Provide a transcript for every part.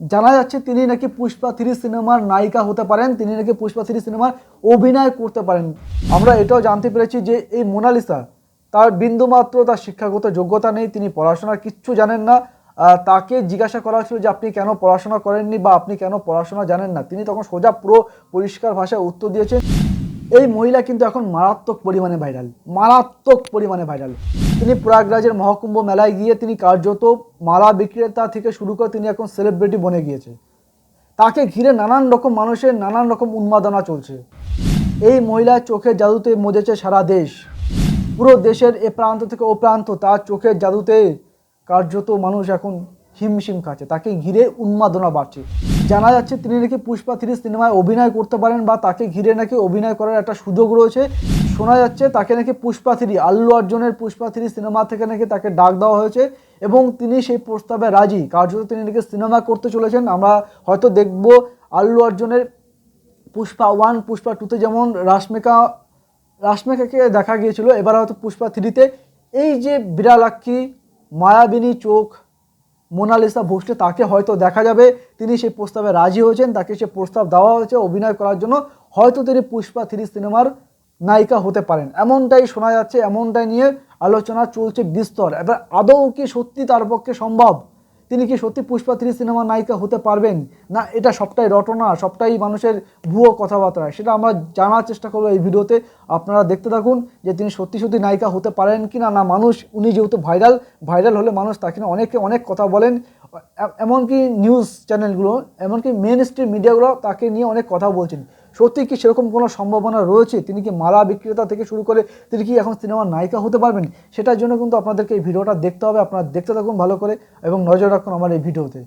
জানা যাচ্ছে তিনি নাকি পুষ্পা থ্রি সিনেমার নায়িকা হতে পারেন, তিনি নাকি পুষ্পা থ্রি সিনেমার অভিনয় করতে পারেন। আমরা এটাও জানতে পেরেছি যে এই মোনালিসা, তার বিন্দুমাত্র তার শিক্ষাগত যোগ্যতা নেই, তিনি পড়াশোনার কিচ্ছু জানেন না। তাকে জিজ্ঞাসা করা হয়েছিল যে আপনি কেন পড়াশোনা করেননি বা আপনি কেন পড়াশোনা জানেন না। তিনি তখন সোজা পুরো পরিষ্কার ভাষায় উত্তর দিয়েছেন। এই মহিলা কিন্তু এখন মারাত্মক পরিমাণে ভাইরাল মারাত্মক পরিমাণে ভাইরাল তিনি প্রয়াগরাজের মহাকুম্ভ মেলায় গিয়ে তিনি কার্যত মালা বিক্রেতা থেকে শুরু করে তিনি এখন সেলিব্রিটি বনে গিয়েছে। তাকে ঘিরে নানান রকম মানুষের নানান রকম উন্মাদনা চলছে। এই মহিলার চোখের জাদুতে মজেছে সারা দেশ। পুরো দেশের এ প্রান্ত থেকে ও প্রান্ত তার চোখের জাদুতে কার্যত মানুষ এখন হিমশিম খাচ্ছে, তাকে ঘিরে উন্মাদনা বাড়ছে। জানা যাচ্ছে তিনি নাকি পুষ্পা থ্রি সিনেমায় অভিনয় করতে পারেন বা তাকে ঘিরে নাকি অভিনয় করার একটা সুযোগ রয়েছে। শোনা যাচ্ছে তাকে নাকি পুষ্পা থ্রি, আল্লু অর্জুনের পুষ্পা থ্রি সিনেমা থেকে নাকি তাকে ডাক দেওয়া হয়েছে এবং তিনি সেই প্রস্তাবে রাজি। কার্যত তিনি নাকি সিনেমা করতে চলেছেন। আমরা হয়তো দেখব আল্লু অর্জুনের পুষ্পা ওয়ান, পুষ্পা টুতে যেমন রাশমিকা, রাশমিকাকে দেখা গিয়েছিল, এবার হয়তো পুষ্পা থ্রিতে। এই যে বিড়ালাক্ষী মায়াবিনী চোখ মোনালিসা ভোসলে তাকে হয়তো দেখা যাবে। তিনি সেই প্রস্তাবে রাজি হয়েছেন, তাকে সে প্রস্তাব দেওয়া হয়েছে অভিনয় করার জন্য। হয়তো তিনি পুষ্পা থ্রি সিনেমার নায়িকা হতে পারেন। এমনটাই শোনা যাচ্ছে, এমনটাই নিয়ে আলোচনা চলছে বিস্তর। এবার আদৌ কি সত্যি তার পক্ষে সম্ভব? তিনি কি সত্যি পুষ্পা থ্রি সিনেমার নায়িকা হতে পারবেন? না, এটা সবটাই রটনা, সবটাই মানুষের ভুয়ো কথাবার্তা। সেটা আমরা জানার চেষ্টা করব এই ভিডিওতে। আপনারা দেখতে থাকুন যে তিনি সত্যি সত্যি নায়িকা হতে পারেন কি না না মানুষ, উনি যেহেতু ভাইরাল ভাইরাল হলে মানুষ তাকে অনেকে অনেক কথা বলেন। এমনকি নিউজ চ্যানেলগুলো, এমনকি মেন স্ট্রিম মিডিয়াগুলো তাকে নিয়ে অনেক কথা বলছেন। সত্যি কি সেরকম কোনো সম্ভাবনা রয়েছে? তিনি কি মালা বিক্রেতা থেকে শুরু করে তিনি কি এখন সিনেমার নায়িকা হতে পারবেন? সেটার জন্য কিন্তু আপনাদেরকে এই ভিডিওটা দেখতে হবে। আপনারা দেখতে থাকুন ভালো করে এবং নজর রাখুন আমার এই ভিডিওতে।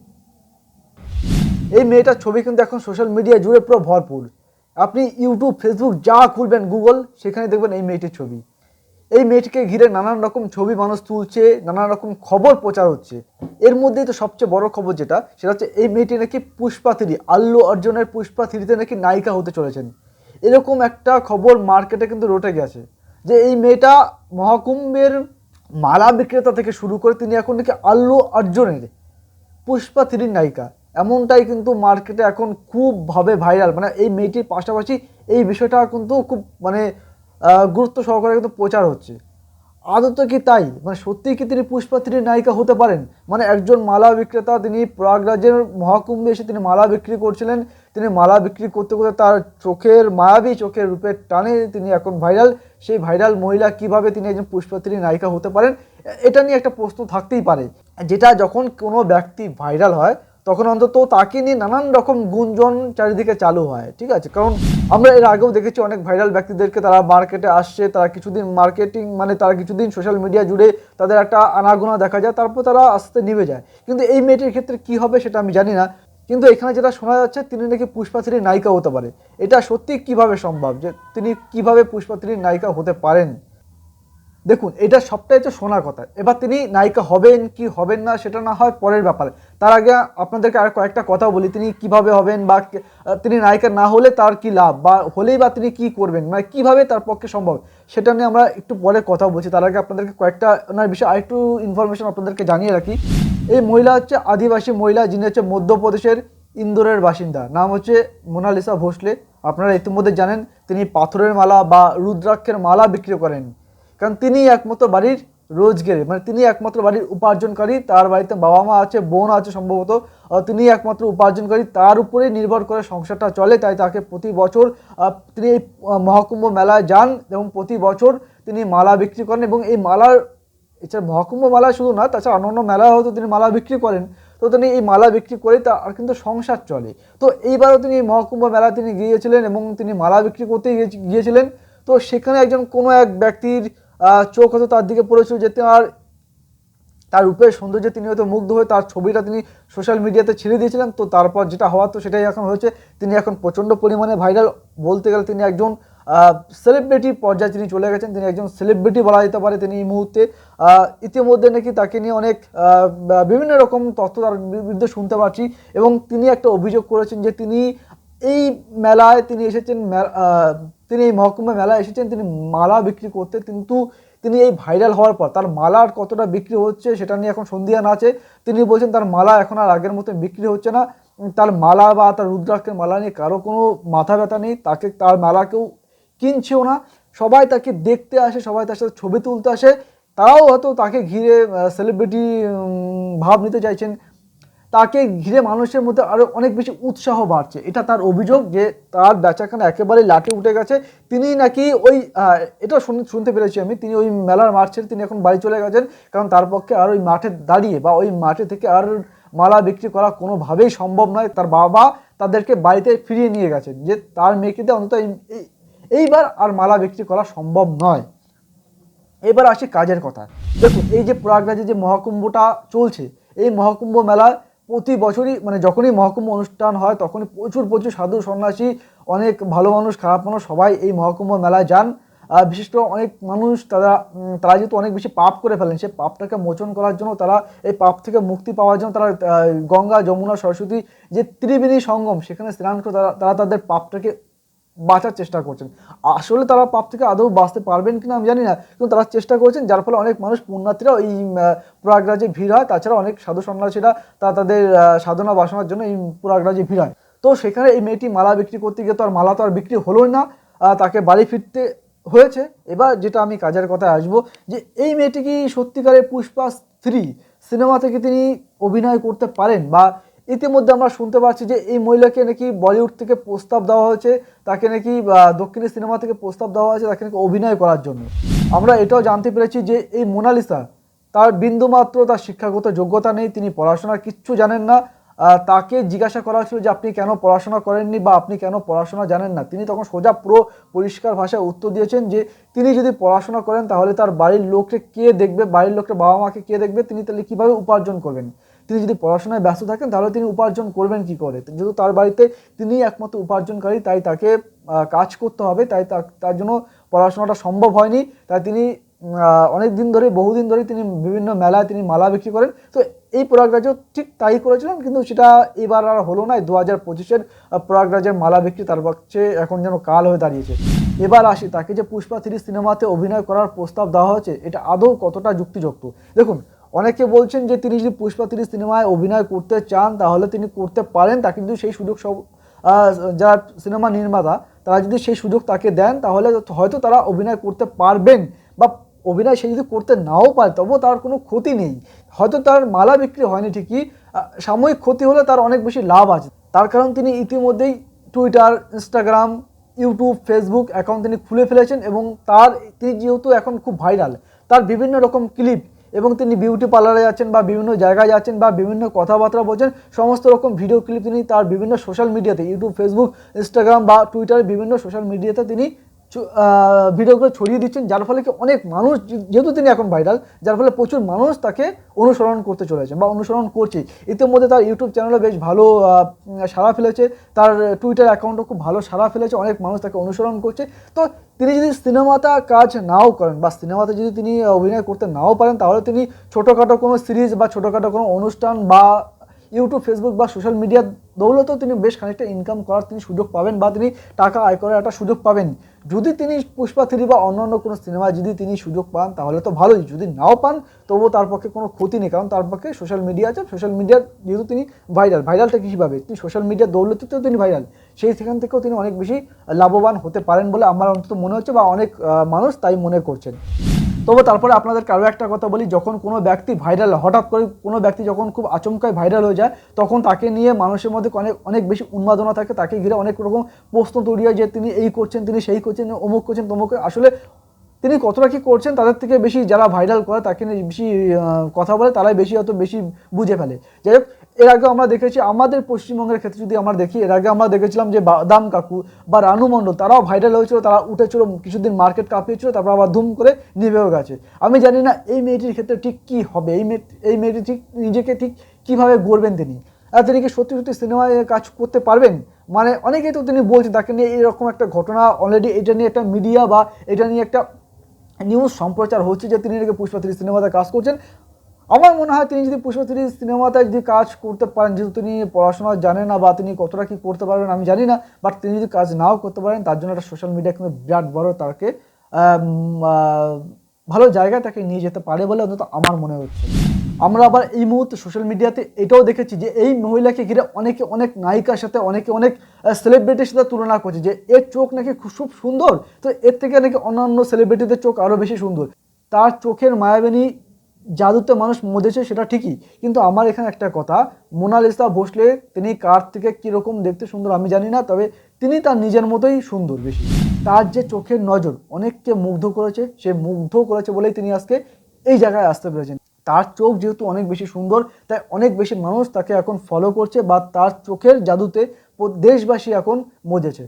এই মেয়েটার ছবি কিন্তু এখন সোশ্যাল মিডিয়া জুড়ে পুরো ভরপুর। আপনি ইউটিউব, ফেসবুক যা খুলবেন, গুগল সেখানে দেখবেন এই মেয়েটির ছবি। এই মেয়েটিকে ঘিরে নানান রকম ছবি মানুষ তুলছে, নানান রকম খবর প্রচার হচ্ছে। এর মধ্যেই তো সবচেয়ে বড় খবর যেটা, সেটা হচ্ছে এই মেয়েটি নাকি পুষ্পা থ্রি, আল্লু অর্জুনের পুষ্পা থ্রিতে নাকি নায়িকা হতে চলেছেন। এরকম একটা খবর মার্কেটে কিন্তু রটে গেছে যে এই মেয়েটা মহাকুম্ভের মালা বিক্রেতা থেকে শুরু করে তিনি এখন নাকি আল্লু অর্জুনের পুষ্পা থ্রির নায়িকা। এমনটাই কিন্তু মার্কেটে এখন খুবভাবে ভাইরাল মানে এই মেয়েটির পাশাপাশি এই বিষয়টা কিন্তু খুব মানে গুরুত্ব সহকারে কিন্তু প্রচার হচ্ছে। আদত কি তাই? মানে সত্যিই কি তিনি পুষ্পা থ্রির নায়িকা হতে পারেন? মানে একজন মালা বিক্রেতা, তিনি প্রয়াগরাজের মহাকুম্ভে এসে তিনি মালা বিক্রি করছিলেন। তিনি মালা বিক্রি করতে করতে তার চোখের মায়াবী চোখের রূপের টানে তিনি এখন ভাইরাল। সেই ভাইরাল মহিলা কীভাবে তিনি একজন পুষ্পা থ্রির নায়িকা হতে পারেন? এটা নিয়ে একটা প্রশ্ন থাকতেই পারে। যেটা যখন কোনো ব্যক্তি ভাইরাল হয় তখন অন্তত তাকে নিয়ে নানান রকম গুঞ্জন চারিদিকে চালু হয়, ঠিক আছে? কারণ আমরা এর আগেও দেখেছি অনেক ভাইরাল ব্যক্তিদেরকে তারা মার্কেটে আসছে, তারা কিছুদিন মার্কেটিং মানে তারা কিছুদিন সোশ্যাল মিডিয়া জুড়ে তাদের একটা আনাগোনা দেখা যায়, তারপর তারা আস্তে নিভে যায়। কিন্তু এই মেয়েটির ক্ষেত্রে কি হবে সেটা আমি জানি না। কিন্তু এখানে যেটা শোনা যাচ্ছে, তিনি নাকি পুষ্পা থ্রির নায়িকা হতে পারে। এটা সত্যি কীভাবে সম্ভব? যে তিনি কীভাবে পুষ্পা থ্রির নায়িকা হতে পারেন? দেখুন, এটা সবটাই হচ্ছে শোনার কথা। এবার তিনি নায়িকা হবেন কি হবেন না সেটা না হয় পরের ব্যাপারে। তার আগে আপনাদেরকে আর কয়েকটা কথা বলি, তিনি কীভাবে হবেন বা তিনি নায়িকা না হলে তার কি লাভ বা হলেই বা তিনি কি করবেন মানে কীভাবে তার পক্ষে সম্ভব, সেটা নিয়ে আমরা একটু পরে কথা বলছি। তার আগে আপনাদেরকে কয়েকটা ওনার বিষয়ে আরেকটু ইনফরমেশন আপনাদেরকে জানিয়ে রাখি। এই মহিলা হচ্ছে আদিবাসী মহিলা, যিনি হচ্ছে মধ্যপ্রদেশের ইন্দোরের বাসিন্দা। নাম হচ্ছে মোনালিসা ভোসলে। আপনারা ইতিমধ্যে জানেন, তিনি পাথরের মালা বা রুদ্রাক্ষের মালা বিক্রি করেন। কারণ তিনি একমাত্র বাড়ির রোজগেরে মানে তিনি একমাত্র বাড়ির উপার্জনকারী, তার বাড়িতে বাবা মা আছে, বোন আছে সম্ভবত তিনি একমাত্র উপার্জনকারী, তার উপরেই নির্ভর করে সংসারটা চলে, তাই তাকে প্রতি বছর তিনি এই মহাকুম্ভ মেলায় যান এবং প্রতি বছর তিনি মালা বিক্রি করেন এবং এই মালার, এছাড়া মহাকুম্ভ মেলা শুধু না, তাছাড়া অন্যান্য মেলা হয়তো তিনি মালা বিক্রি করেন, তো তিনি এই মালা বিক্রি করে তার কিন্তু সংসার চলে। তো এইবারও তিনি এই মহাকুম্ভ মেলা তিনি গিয়েছিলেন এবং তিনি মালা বিক্রি করতে গিয়ে- গিয়েছিলেন। তো সেখানে একজন কোনো এক ব্যক্তির চোখ হতো তার দিকে পড়েছিল যে তার তার রূপের সৌন্দর্যে তিনি হয়তো মুগ্ধ হয়ে তার ছবিটা তিনি সোশ্যাল মিডিয়াতে ছেড়ে দিয়েছিলেন। তো তারপর যেটা হওয়ার তো সেটাই এখন হয়েছে। তিনি এখন প্রচণ্ড পরিমাণে ভাইরাল বলতে গেলে তিনি একজন সেলিব্রিটি পর্যায়ে তিনি চলে গেছেন। তিনি একজন সেলিব্রিটি বলা যেতে পারে তিনি এই মুহূর্তে। ইতিমধ্যে নাকি তাকে নিয়ে অনেক বিভিন্ন রকম তথ্য তার বিরুদ্ধে শুনতে পাচ্ছি এবং তিনি একটা অভিযোগ করেছেন যে তিনি এই মেলায় তিনি এসেছেন তিনি এই মহকুমা মেলায় এসেছেন, তিনি মালা বিক্রি করতে, কিন্তু তিনি এই ভাইরাল হওয়ার পর, তার মালার কতটা বিক্রি হচ্ছে সেটা নিয়ে এখন সন্ধিয়া আছে তিনি বলছেন, তার মালা এখন আর আগের মতো বিক্রি হচ্ছে না। তার মালা বা তার রুদ্রাক্ষের মালা নিয়ে কারও কোনো মাথা ব্যথা নেই। তাকে, তার মালা কেউ কিনছেও না। সবাই তাকে দেখতে আসে, সবাই তার সাথে ছবি তুলতে আসে। তারাও হয়তো তাকে ঘিরে সেলিব্রিটি ভাব নিতে চাইছেন। তাকে ঘিরে মানুষের মধ্যে আরও অনেক বেশি উৎসাহ বাড়ছে। এটা তার অভিযোগ যে তার বেচাখানা একেবারে লাটে উঠে গেছে। তিনি নাকি ওই এটা শুন- শুনতে পেরেছি আমি, তিনি ওই মেলার মাঠ ছেড়ে তিনি এখন বাড়ি চলে গেছেন। কারণ তার পক্ষে আর ওই মাঠে দাঁড়িয়ে বা ওই মাঠে থেকে আর মালা বিক্রি করা কোনোভাবেই সম্ভব নয়। তার বাবা তাদেরকে বাড়িতে ফিরিয়ে নিয়ে গেছেন যে তার মেয়েকে দিয়ে অন্তত এই- এই- এইবার আর মালা বিক্রি করা সম্ভব নয়। এবার আসি কাজের কথা। দেখুন, এই যে প্রয়াগরাজে যে মহাকুম্ভটা চলছে, এই মহাকুম্ভ মেলা প্রতি বছরই মানে যখনই মহকুমা অনুষ্ঠান হয়, তখনই প্রচুর প্রচুর সাধু সন্ন্যাসী, অনেক ভালো মানুষ, খারাপ মানুষ সবাই এই মহাকুম্ভ মেলায় যান। বিশেষ অনেক মানুষ তারা তারা যেহেতু অনেক বেশি পাপ করে ফেলেন, সেই পাপটাকে মোচন করার জন্য তারা এই পাপ থেকে মুক্তি পাওয়ার জন্য তারা গঙ্গা, যমুনা, সরস্বতী যে ত্রিবেণী সঙ্গম, সেখানে স্নান করে তারা তারা তাদের পাপটাকে বাঁচার চেষ্টা করছেন। আসলে তারা পাপ থেকে আদৌ বাঁচতে পারবেন কিনা আমি জানি না, কিন্তু তারা চেষ্টা করছেন, যার ফলে অনেক মানুষ পুণ্যার্থীরা এই প্রয়াগরাজে ভিড় হয়। তাছাড়া অনেক সাধু সন্ন্যাসীরা তারা তাদের সাধনা বাসনার জন্য এই প্রয়াগরাজে ভিড় হয়। তো সেখানে এই মেয়েটি মালা বিক্রি করতে গিয়ে তো আর মালা তো আর বিক্রি হলোই না তাকে বাড়ি ফিরতে হয়েছে। এবার যেটা আমি কাজের কথায় আসব যে এই মেয়েটি কি সত্যিকারের পুষ্পা থ্রি সিনেমা থেকে তিনি অভিনয় করতে পারেন বা ইতিমধ্যে আমরা শুনতে পাচ্ছি যে এই মহিলাকে নাকি বলিউড থেকে প্রস্তাব দেওয়া হয়েছে তাকে নাকি আহ, দক্ষিণী সিনেমা থেকে প্রস্তাব দেওয়া হয়েছে তাকে নাকি অভিনয় করার জন্য। আমরা এটাও জানতে পেরেছি যে এই মোনালিসা তার বিন্দুমাত্র তার শিক্ষাগত যোগ্যতা নেই তিনি পড়াশোনার কিচ্ছু জানেন না। তাকে জিজ্ঞাসা করা হয়েছিল যে আপনি কেন পড়াশোনা করেননি বা আপনি কেন পড়াশোনা জানেন না? তিনি তখন সোজা পুরো পরিষ্কার ভাষায় উত্তর দিয়েছেন যে তিনি যদি পড়াশোনা করেন তাহলে তার বাড়ির লোককে কে দেখবে বাড়ির লোককে বাবা মাকে কে দেখবে তিনি তাহলে কীভাবে উপার্জন করবেন? তিনি যদি পড়াশোনায় ব্যস্ত থাকেন, তাহলে তিনি উপার্জন করবেন কি করে? যেহেতু তার বাড়িতে তিনি একমাত্র উপার্জনকারী, তাই তাকে কাজ করতে হবে, তাই তার জন্য পড়াশোনাটা সম্ভব হয়নি। তাই তিনি অনেক দিন ধরে, বহুদিন ধরে তিনি বিভিন্ন মেলায় তিনি মালা বিক্রি করেন। তো এই প্রয়াগরাজও ঠিক তাই করেছিলেন, কিন্তু সেটা এবার আর হলো না। দু হাজার পঁচিশের প্রয়াগরাজের মালা বিক্রি তার পক্ষে এখন যেন কাল হয়ে দাঁড়িয়েছে। এবার আসি, তাকে যে পুষ্পা থ্রি সিনেমাতে অভিনয় করার প্রস্তাব দেওয়া হয়েছে, এটা আদৌ কতটা যুক্তিযুক্ত? দেখুন অনেকে বলছেন যে তিনি যদি পুষ্পা থ্রি সিনেমায় অভিনয় করতে চান, তাহলে তিনি করতে পারেন, তাকে কিন্তু সেই সুযোগ সব যারা সিনেমা নির্মাতা, তারা যদি সেই সুযোগ তাকে দেন, তাহলে হয়তো তারা অভিনয় করতে পারবেন বা অভিনয় সে যদি করতে নাও পারে, তবুও তার কোনো ক্ষতি নেই। হয়তো তার মালা বিক্রি হয়নি ঠিকই সাময়িক ক্ষতি হলে তার অনেক বেশি লাভ আছে। তার কারণ তিনি ইতিমধ্যেই Twitter Instagram YouTube Facebook account তিনি খুলে ফেলেছেন এবং তার, তিনি যেহেতু এখন খুব ভাইরাল তার বিভিন্ন রকম ক্লিপ এবং তিনি বিউটি পার্লারে যাচ্ছেন বা বিভিন্ন জায়গায় যাচ্ছেন বা বিভিন্ন কথাবার্তা বলছেন, সমস্ত রকম ভিডিও ক্লিপ তিনি তার বিভিন্ন সোশ্যাল মিডিয়াতে ইউটিউব ফেসবুক ইনস্টাগ্রাম বা টুইটারে বিভিন্ন সোশ্যাল মিডিয়াতে তিনি ভিডিওগুলো ছড়িয়ে দিচ্ছেন, যার ফলে কি অনেক মানুষ, যেহেতু তিনি এখন ভাইরাল, যার ফলে প্রচুর মানুষ তাকে অনুসরণ করতে চলেছে বা অনুসরণ করছে। ইতিমধ্যে তার ইউটিউব চ্যানেলে বেশ ভালো সাড়া ফেলেছে। তার টুইটার অ্যাকাউন্টও খুব ভালো সাড়া ফেলেছে। অনেক মানুষ তাকে অনুসরণ করছে। তো তিনি যদি সিনেমাটা কাজ নাও করেন বা সিনেমাতে যদি তিনি অভিনয় করতে নাও পারেন, তাহলে তিনি ছোটোখাটো কোনো সিরিজ বা ছোটোখাটো কোনো অনুষ্ঠান বা ইউটিউব ফেসবুক বা সোশ্যাল মিডিয়ার দৌলতেও তিনি বেশ খানিকটা ইনকাম করার তিনি সুযোগ পাবেন বা তিনি টাকা আয় করার একটা সুযোগ পাবেন। যদি তিনি পুষ্পা থ্রি বা অন্য অন্য কোনো সিনেমায় যদি তিনি সুযোগ পান, তাহলে তো ভালোই। যদি নাও পান, তবুও তার পক্ষে কোনো ক্ষতি নেই, কারণ তার পক্ষে সোশ্যাল মিডিয়া আছে। সোশ্যাল মিডিয়ার যেহেতু তিনি ভাইরাল ভাইরালটা কীভাবে তিনি সোশ্যাল মিডিয়ার দৌলতিতেও তিনি ভাইরাল সেই সেখান থেকেও তিনি অনেক বেশি লাভবান হতে পারেন বলে আমার অন্তত মনে হচ্ছে বা অনেক মানুষ তাই মনে করছেন। তবে তারপরে আপনাদের কারও একটা কথা বলি, যখন কোনো ব্যক্তি ভাইরাল হঠাৎ করে কোনো ব্যক্তি যখন খুব আচমকায় ভাইরাল হয়ে যায়, তখন তাকে নিয়ে মানুষের মধ্যে অনেক অনেক বেশি উন্মাদনা থাকে, তাকে ঘিরে অনেক রকম প্রশ্ন তৈরি হয় যে তিনি এই করছেন, তিনি সেই করছেন অমুক করছেন, তমুক আসলে তিনি কতটা কী করছেন, তাদের থেকে বেশি যারা ভাইরাল করে, তাকে নিয়ে বেশি কথা বলে, তারাই বেশি হয়তো বেশি বুঝে ফেলে। যাই হোক এর আগে আমরা দেখেছি, আমাদের পশ্চিমবঙ্গের ক্ষেত্রে যদি আমরা দেখি, এর আগে আমরা দেখেছিলাম যে বাদাম কাকু বা রানু মণ্ডল, তারাও ভাইরাল হয়েছিল, তারা উঠেছিল, কিছুদিন মার্কেট কাঁপিয়েছিল, তারপর আবার ধুম করে নিভেও গেছে। আমি জানি না এই মেয়েটির ক্ষেত্রে ঠিক কি হবে, এই মেয়ে, এই মেয়েটি ঠিক, নিজেকে ঠিক কীভাবে গড়বেন তিনি? আর তিনি কি সত্যি সত্যি সিনেমায় কাজ করতে পারবেন? মানে অনেকেই তো তিনি বলছেন তাকে নিয়ে এরকম একটা ঘটনা অলরেডি এটা নিয়ে একটা মিডিয়া বা এটা নিয়ে একটা নিউজ সম্প্রচার হচ্ছে যে তিনি নাকি পুষ্পা থ্রি সিনেমাতে কাজ করছেন। আমার মনে হয় তিনি যদি পুষ্পা থ্রি সিনেমাতে যদি কাজ করতে পারেন, যেহেতু তিনি পড়াশোনা জানেন না বা তিনি কতটা কী করতে পারবেন আমি জানি না বাট তিনি যদি কাজ নাও করতে পারেন, তার জন্য একটা সোশ্যাল মিডিয়া কিন্তু বিরাট বড় তাকে ভালো জায়গায় তাকে নিয়ে যেতে পারে বলে অন্তত আমার মনে হচ্ছে। আমরা আবার এই মুহূর্তে সোশ্যাল মিডিয়াতে এটাও দেখেছি যে এই মহিলাকে ঘিরে অনেকে অনেক নায়িকার সাথে, অনেকে অনেক সেলিব্রিটির সাথে তুলনা করছে যে এর চোখ নাকি খুব সুন্দর, তো এর থেকে নাকি অন্যান্য সেলিব্রিটিদের চোখ আরও বেশি সুন্দর। তার চোখের মায়াবিনী জাদুতে মানুষ মজেছে সেটা ঠিকই। কিন্তু আমার এখানে একটা কথা, মোনালিসা বসলে তিনি কার থেকে কীরকম দেখতে সুন্দর আমি জানি না, তবে তিনি তার নিজের মতোই সুন্দর বেশি। তার যে চোখের নজর অনেককে মুগ্ধ করেছে, সে মুগ্ধ করেছে বলেই তিনি আজকে এই জায়গায় আসতে পেরেছেন। তার চোখ যেহেতু অনেক বেশি সুন্দর, তাই অনেক বেশি মানুষ তাকে এখন ফলো করছে বা তার চোখের জাদুতে দেশবাসী এখন মজেছে।